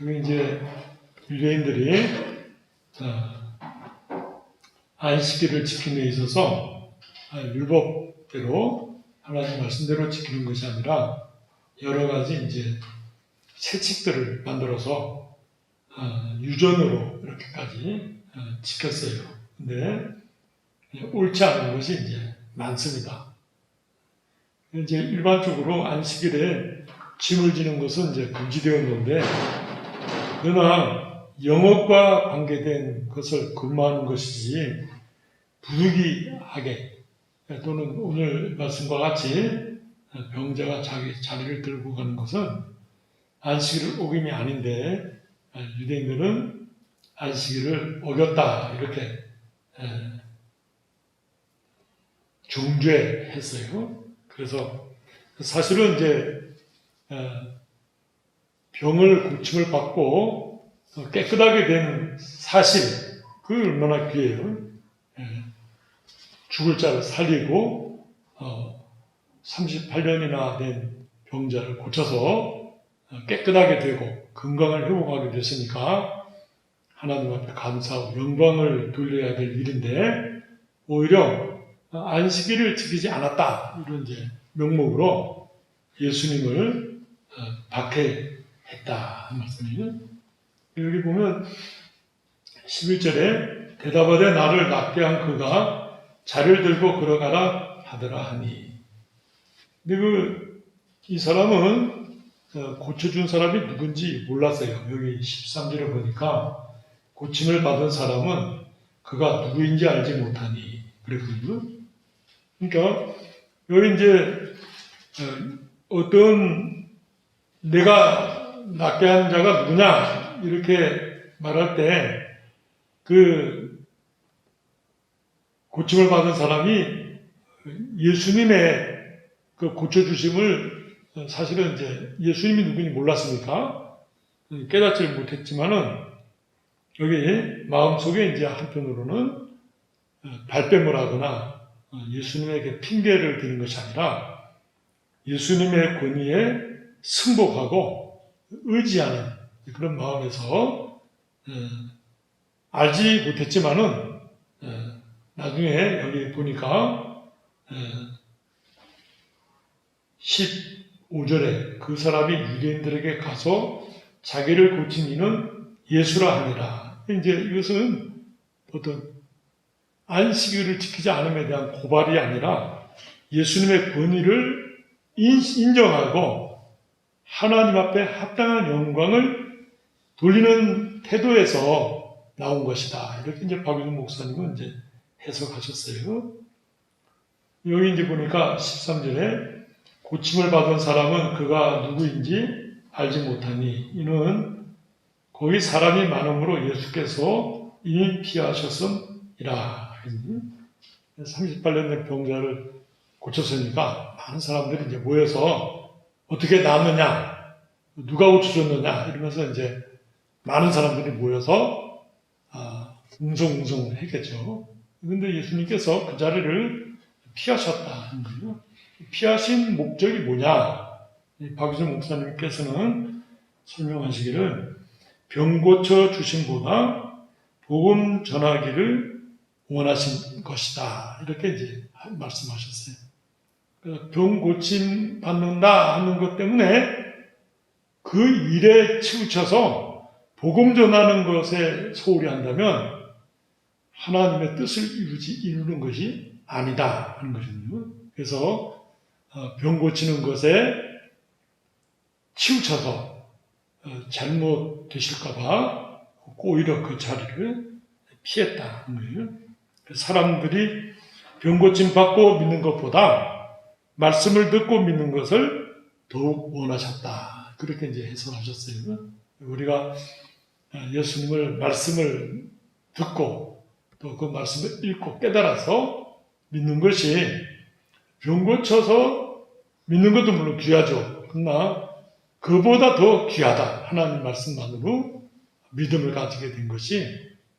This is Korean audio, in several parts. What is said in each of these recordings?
이제 유대인들이 어, 안식일을 지키는 데 있어서 아, 율법대로 하나님 말씀대로 지키는 것이 아니라 여러 가지 이제 세칙들을 만들어서 어, 유전으로 이렇게까지 어, 지켰어요. 근데 옳지 않은 것이 이제 많습니다. 이제 일반적으로 안식일에 짐을 지는 것은 이제 금지되었는데, 그러나 영업과 관계된 것을 근무하는 것이지 부득이하게 또는 오늘 말씀과 같이 병자가 자기 자리를 들고 가는 것은 안식일을 어김이 아닌데 유대인들은 안식일을 어겼다 이렇게 에, 중죄했어요. 그래서 사실은 이제 에, 병을 고침을 받고 깨끗하게 된 사실 그 얼마나 귀해요. 에, 죽을 자를 살리고 어, 38년이나 된 병자를 고쳐서 어, 깨끗하게 되고 건강을 회복하게 됐으니까 하나님 앞에 감사하고 영광을 돌려야 될 일인데 오히려 안식일을 지키지 않았다 이런 이제 명목으로 예수님을 어, 박해 했다 는 말씀이에요. 여기 보면 11절에 대답하되 나를 낫게 한 그가 자리를 들고 걸어가라 하더라 하니 근데 그 이 사람은 어, 고쳐준 사람이 누군지 몰랐어요. 여기 13절에 보니까 고침을 받은 사람은 그가 누구인지 알지 못하니 그랬거든요. 그러니까 여기 이제 어, 어떤 내가 낫게 한 자가 누구냐? 이렇게 말할 때 그 고침을 받은 사람이 예수님의 그 고쳐주심을 사실은 이제 예수님이 누구인지 몰랐으니까 깨닫지를 못했지만은 여기 마음속에 이제 한편으로는 발뺌을 하거나 예수님에게 핑계를 대는 것이 아니라 예수님의 권위에 승복하고 의지하는 그런 마음에서 알지 못했지만은 나중에 여기 보니까 15절에 그 사람이 유대인들에게 가서 자기를 고친 이는 예수라 하니라. 이제 이것은 어떤 안식일을 지키지 않음에 대한 고발이 아니라 예수님의 권위를 인정하고 하나님 앞에 합당한 영광을 돌리는 태도에서 나온 것이다. 이렇게 이제 박유준 목사님은 이제 해석하셨어요. 여기 이제 보니까 13절에 고침을 받은 사람은 그가 누구인지 알지 못하니 이는 거기 사람이 많음으로 예수께서 이미 피하셨음이라. 38년 된 병자를 고쳤으니까 많은 사람들이 이제 모여서 어떻게 나았느냐, 누가 고쳐줬느냐 이러면서 이제 많은 사람들이 모여서 아, 웅성웅성 했겠죠. 근데 예수님께서 그 자리를 피하셨다. 피하신 목적이 뭐냐? 박유선 목사님께서는 설명하시기를 병 고쳐 주심보다 복음 전하기를 원하신 것이다. 이렇게 이제 말씀하셨어요. 병 고침 받는다 하는 것 때문에 그 일에 치우쳐서 복음 전하는 것에 소홀히 한다면 하나님의 뜻을 이루지, 이루는 것이 아니다 하는 것이거든요. 그래서 병 고치는 것에 치우쳐서 잘못되실까봐 오히려 그 자리를 피했다 하는 거예요. 사람들이 병 고침 받고 믿는 것보다 말씀을 듣고 믿는 것을 더욱 원하셨다. 그렇게 이제 해석하셨어요. 우리가 예수님을 말씀을 듣고 또 그 말씀을 읽고 깨달아서 믿는 것이 병 고쳐서 믿는 것도 물론 귀하죠. 그러나 그보다 더 귀하다. 하나님 말씀만으로 믿음을 가지게 된 것이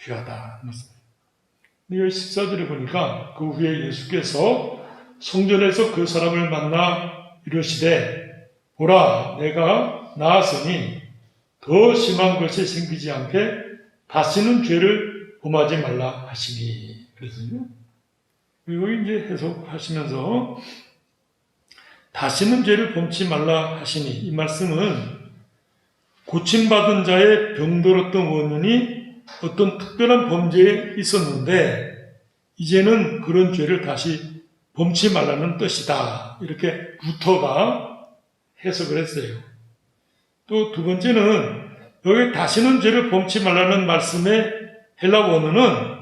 귀하다. 여기 14절에 보니까 그 후에 예수께서 성전에서 그 사람을 만나 이르시되 보라 내가 나았으니 더 심한 것이 생기지 않게 다시는 죄를 범하지 말라 하시니 그래서요. 그리고 이제 해석하시면서 다시는 죄를 범치 말라 하시니 이 말씀은 고침받은 자의 병들었던 원인이 어떤 특별한 범죄에 있었는데 이제는 그런 죄를 다시 범치 말라는 뜻이다. 이렇게 루터가 해석을 했어요. 또 두 번째는 여기 다시는 죄를 범치 말라는 말씀의 헬라 원어는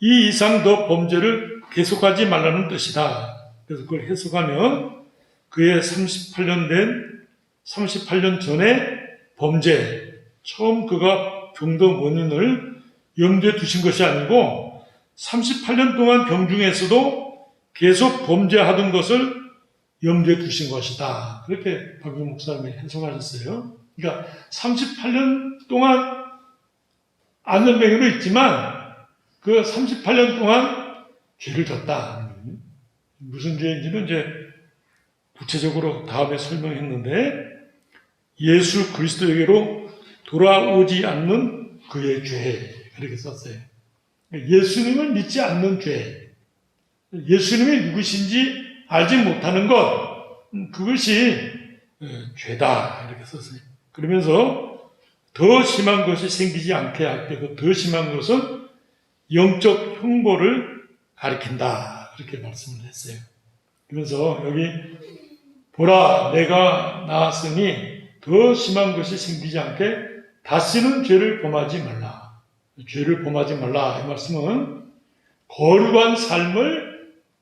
이 이상 더 범죄를 계속하지 말라는 뜻이다. 그래서 그걸 해석하면 그의 38년 된 38년 전에 범죄, 처음 그가 병든 원인을 염두에 두신 것이 아니고 38년 동안 병중에서도 계속 범죄하던 것을 염두에 두신 것이다. 그렇게 박유 목사님이 해석하셨어요. 그러니까 38년 동안 안전병으로 있지만 그 38년 동안 죄를 졌다. 무슨 죄인지는 이제 구체적으로 다음에 설명했는데 예수 그리스도에게로 돌아오지 않는 그의 죄 그렇게 썼어요. 예수님을 믿지 않는 죄, 예수님이 누구신지 알지 못하는 것 음, 그것이 어, 죄다 이렇게 썼어요. 그러면서 더 심한 것이 생기지 않게 할때그더 심한 것은 영적 형벌을 가리킨다 그렇게 말씀을 했어요. 그래서 여기 보라 내가 나았으니 더 심한 것이 생기지 않게 다시는 죄를 범하지 말라. 죄를 범하지 말라. 이 말씀은 거룩한 삶을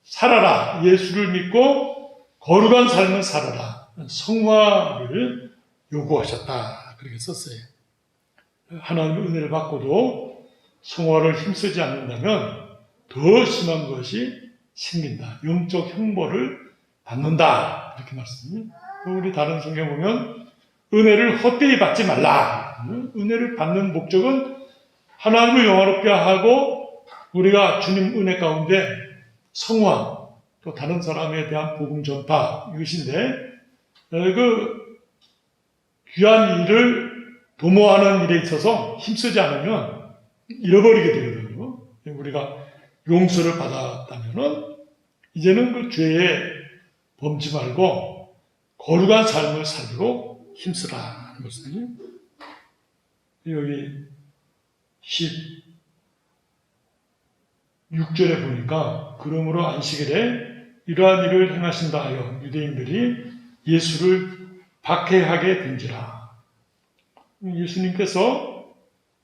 살아라. 예수를 믿고 거룩한 삶을 살아라. 성화를 요구하셨다. 그렇게 썼어요. 하나님의 은혜를 받고도 성화를 힘쓰지 않는다면 더 심한 것이 생긴다. 영적 형벌을 받는다. 이렇게 말씀이. 우리 다른 성경 보면 은혜를 헛되이 받지 말라. 은혜를 받는 목적은 하나님을 영화롭게 하고 우리가 주님 은혜 가운데 성화 또 다른 사람에 대한 복음 전파 이것인데 그 귀한 일을 도모하는 일에 있어서 힘쓰지 않으면 잃어버리게 되거든요. 우리가 용서를 받았다면은 이제는 그 죄에 범지 말고 거룩한 삶을 살도록 힘쓰라 하는 것이요. 여기 16절에 보니까 그러므로 안식일에 이러한 일을 행하신다 하여 유대인들이 예수를 박해하게 된지라. 예수님께서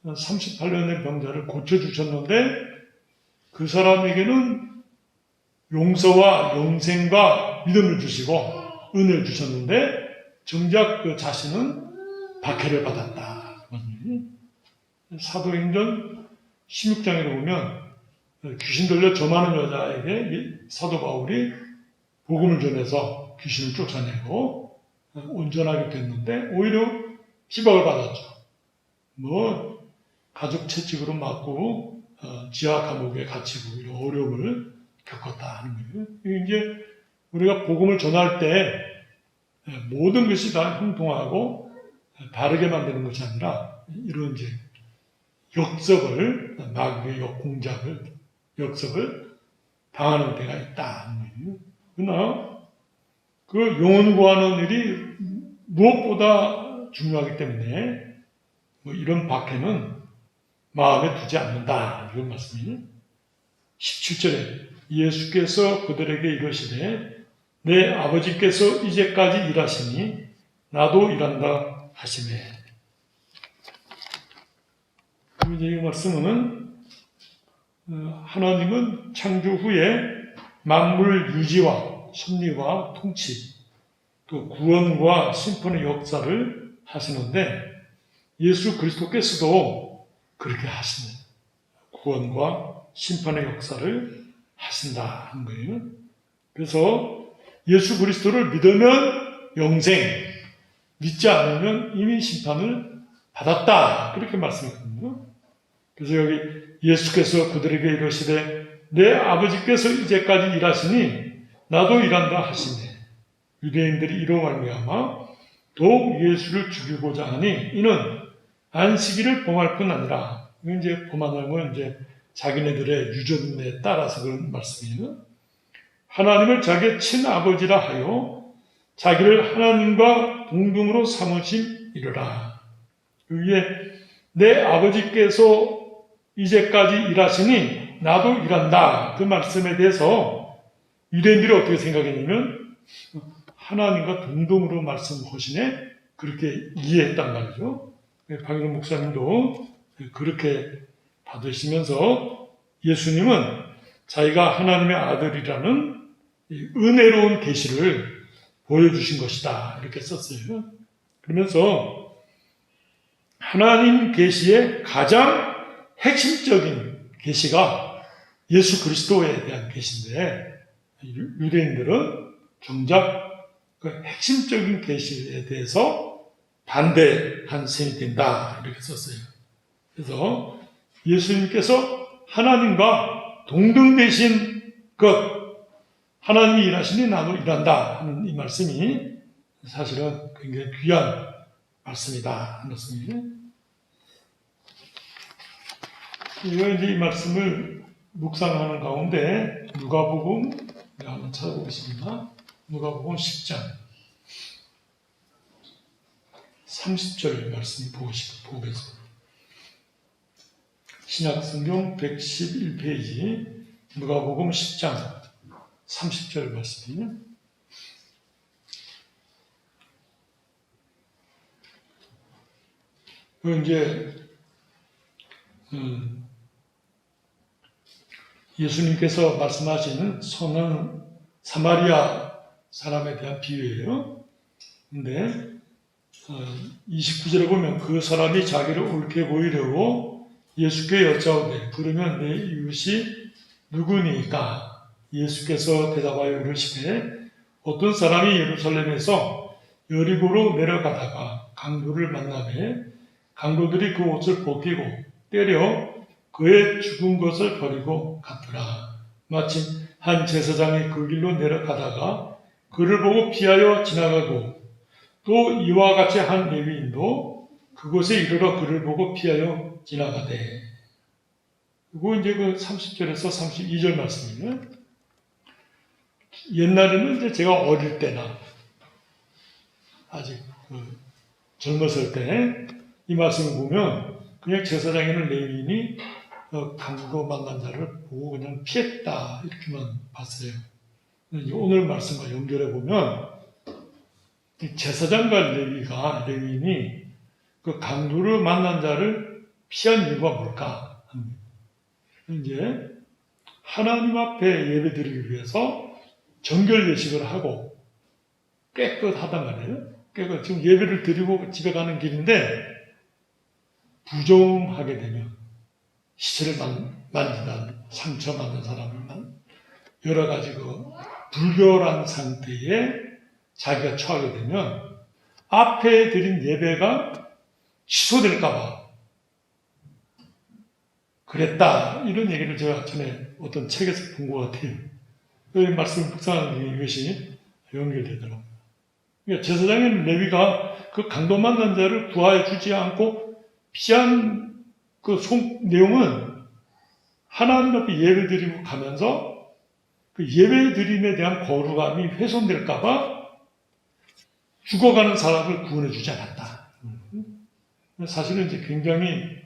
38년의 병자를 고쳐주셨는데 그 사람에게는 용서와 영생과 믿음을 주시고 은혜를 주셨는데 정작 그 자신은 박해를 받았다. 사도행전 16장에 보면 귀신 들려 점하는 여자에게 사도 바울이 복음을 전해서 귀신을 쫓아내고 온전하게 됐는데 오히려 희박을 받았죠. 뭐 가족 채찍으로 맞고 어, 지하 감옥에 갇히고 이런 어려움을 겪었다 하는 거예요. 이제 우리가 복음을 전할 때 모든 것이 다 형통하고 바르게 만드는 것이 아니라 이런 이제 역습을 마귀의 역공작을 역습을 당하는 때가 있다. 그러나 그 영혼 구하는 일이 무엇보다 중요하기 때문에 뭐 이런 박해는 마음에 두지 않는다. 이런 말씀이에요. 17절에 예수께서 그들에게 이러시되 내 아버지께서 이제까지 일하시니 나도 일한다 하시네. 이 말씀은 어, 하나님은 창조 후에 만물 유지와 섭리와 통치 또 구원과 심판의 역사를 하시는데 예수 그리스도께서도 그렇게 하시는 구원과 심판의 역사를 하신다 한 거예요. 그래서 예수 그리스도를 믿으면 영생, 믿지 않으면 이미 심판을 받았다. 그렇게 말씀했거든요. 그래서 여기 예수께서 그들에게 이러시되 내 아버지께서 이제까지 일하시니 나도 일한다 하시네. 유대인들이 이로 말미암아 더욱 예수를 죽이고자 하니 이는 안식일을 범할 뿐 아니라 이제 범하는 건 이제 자기네들의 유전에 따라서 그런 말씀이에요. 하나님을 자기의 친아버지라 하여 자기를 하나님과 동등으로 삼으심이르라. 위에 내 아버지께서 이제까지 일하시니 나도 일한다. 그 말씀에 대해서 유대인들이 어떻게 생각했냐면 하나님과 동등으로 말씀하시네 그렇게 이해했단 말이죠. 박일호 목사님도 그렇게 받으시면서 예수님은 자기가 하나님의 아들이라는 이 은혜로운 계시를 보여주신 것이다 이렇게 썼어요. 그러면서 하나님 계시의 가장 핵심적인 계시가 예수 그리스도에 대한 계시인데 유- 유대인들은 정작 그 핵심적인 계시에 대해서 반대한 셈이 된다 이렇게 썼어요. 그래서 예수님께서 하나님과 동등되신 것 하나님이 일하시니 나도 일한다 하는 이 말씀이 사실은 굉장히 귀한 말씀이다 하는 말씀이에요. 이 말씀을 묵상하는 가운데 누가복음 한번 찾아보겠습니다. 누가복음 10장 30절 말씀이 보시- 보겠습니다. 신약성경 111페이지 누가복음 10장 30절 말씀이에요. 그 이제 음, 예수님께서 말씀하시는 선은 사마리아 사람에 대한 비유예요. 근데 29절에 보면 그 사람이 자기를 옳게 보이려고 예수께 여짜오되 그러면 내 이웃이 누구니까 예수께서 대답하여 이르시되 어떤 사람이 예루살렘에서 여리고로 내려가다가 강도를 만나매 강도들이 그 옷을 벗기고 때려 그의 죽은 것을 버리고 갔더라. 마침 한 제사장이 그 길로 내려가다가 그를 보고 피하여 지나가고 또 이와 같이 한 레위인도 그곳에 이르러 그를 보고 피하여 지나가되. 그리고 이제 그 30절에서 32절 말씀이에요. 옛날에는 이제 제가 어릴 때나 아직 그 젊었을 때 이 말씀을 보면 그냥 제사장이나 레위인이 어, 강도 만난 자를 보고 그냥 피했다 이렇게만 봤어요. 오늘 말씀과 연결해 보면 이 제사장과 레위가 레위인이 그 강도를 만난 자를 피한 이유가 뭘까? 이제 하나님 앞에 예배드리기 위해서 정결 예식을 하고 깨끗하단 말이에요. 깨끗. 지금 예배를 드리고 집에 가는 길인데 부정하게 되면 시체를 만, 만지다 상처 받는 사람을 만 여러 가지 그 불결한 상태에 자기가 처하게 되면 앞에 드린 예배가 취소될까봐 그랬다 이런 얘기를 제가 전에 어떤 책에서 본 것 같아요. 이 말씀 묵상하는 이것이 연결되더라고요. 그러니까 제사장인 레위가 그 강도 만난 자를 구하여 주지 않고 피한 그 송, 내용은 하나님 앞에 예배 드리고 가면서 그 예배 드림에 대한 거룩함이 훼손될까봐 죽어가는 사람을 구원해 주지 않았다. 사실은 이제 굉장히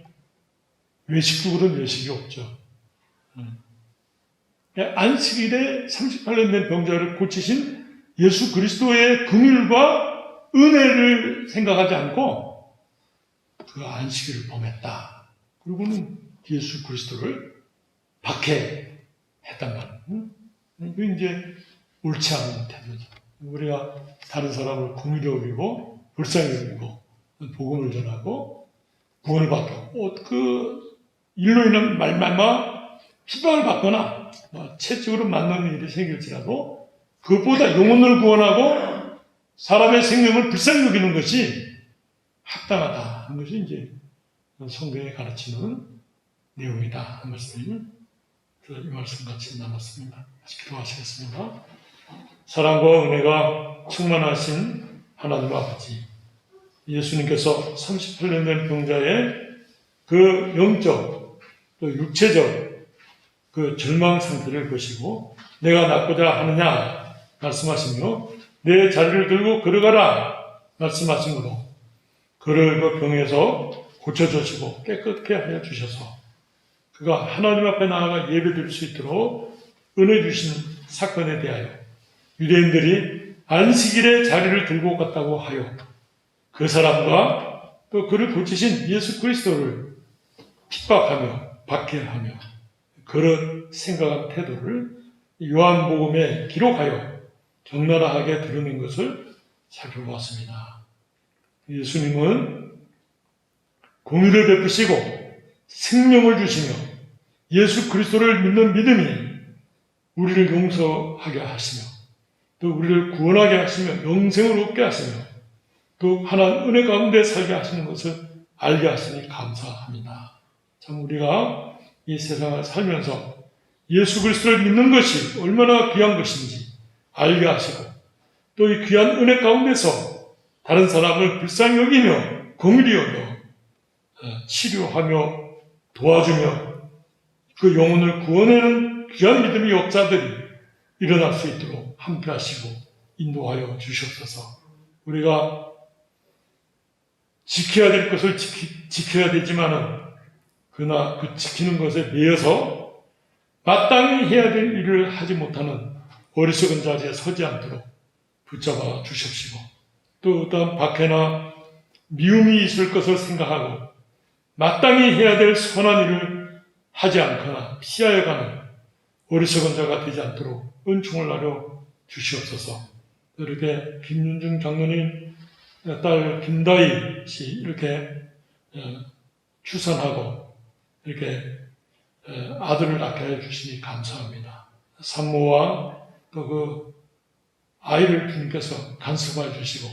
외식적으로는 외식이 없죠. 안식일에 38년 된 병자를 고치신 예수 그리스도의 긍휼과 은혜를 생각하지 않고 그 안식일을 범했다. 그리고는 예수 그리스도를 박해했단 말이에요. 이거 이제 옳지 않은 태도죠. 우리가 다른 사람을 공의로 여기고 불쌍히 여기고 복음을 전하고 구원을 받고 어, 그 일로 인한 말말마 핍박을 받거나 뭐 채찍으로 맞는 일이 생길지라도 그것보다 영혼을 구원하고 사람의 생명을 불쌍히 여기는 것이 합당하다 하는 것이 이제 성경에 가르치는 내용이다 하는 말씀을 그래서 이 말씀 같이 나눴습니다. 다시 기도하시겠습니다. 사랑과 은혜가 충만하신 하나님 아버지 예수님께서 38년 된 병자의 그 영적 또 육체적 그 절망 상태를 보시고 내가 낫고자 하느냐 말씀하시며 내 자리를 들고 걸어가라 말씀하시므로 그를 그 병에서 고쳐주시고 깨끗게 하여 주셔서 그가 하나님 앞에 나아가 예배드릴 수 있도록 은혜 주신 사건에 대하여 유대인들이 안식일에 자리를 들고 갔다고 하여 그 사람과 또 그를 고치신 예수 그리스도를 핍박하며 박해하며 그런 생각한 태도를 요한복음에 기록하여 적나라하게 드러낸 것을 살펴보았습니다. 예수님은 공의를 베푸시고 생명을 주시며 예수 그리스도를 믿는 믿음이 우리를 용서하게 하시며 또 우리를 구원하게 하시며 영생을 얻게 하시며 또 하나님 은혜 가운데 살게 하시는 것을 알게 하시니 감사합니다. 참 우리가 이 세상을 살면서 예수 그리스도를 믿는 것이 얼마나 귀한 것인지 알게 하시고 또 이 귀한 은혜 가운데서 다른 사람을 불쌍히 여기며 공일이 여겨 어, 치료하며 도와주며 그 영혼을 구원하는 귀한 믿음의 역사들이 일어날 수 있도록 함께 하시고 인도하여 주시옵소서. 우리가 지켜야 될 것을 지키, 지켜야 되지만은 그러나 그 지키는 것에 매여서 마땅히 해야 될 일을 하지 못하는 어리석은 자리에 서지 않도록 붙잡아 주십시고 또 어떠한 박해나 미움이 있을 것을 생각하고 마땅히 해야 될 선한 일을 하지 않거나 피하여 가는 어리석은 자가 되지 않도록 은총을 나려 주시옵소서. 이렇게 김윤중 장로님 딸 김다희 씨 이렇게 어, 추선하고 이렇게 어, 아들을 낳게 해 주시니 감사합니다. 산모와 또 그 아이를 주님께서 간섭해 주시고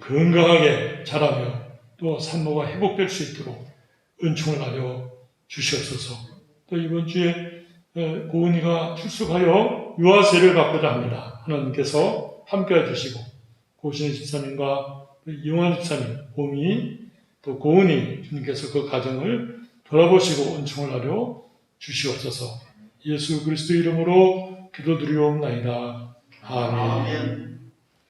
건강하게 자라며 또 산모가 회복될 수 있도록 은총을 나려 주시옵소서. 또 이번 주에 어, 고은이가 출석하여 유아세를 받고자 합니다. 하나님께서 함께해 주시고 고신의 집사님과 이용환 집사님, 봄이 또 고은이 주님께서 그 가정을 돌아보시고 은총을 나려 주시옵소서. 예수 그리스도 이름으로 기도드리옵나이다. 아멘. 아멘.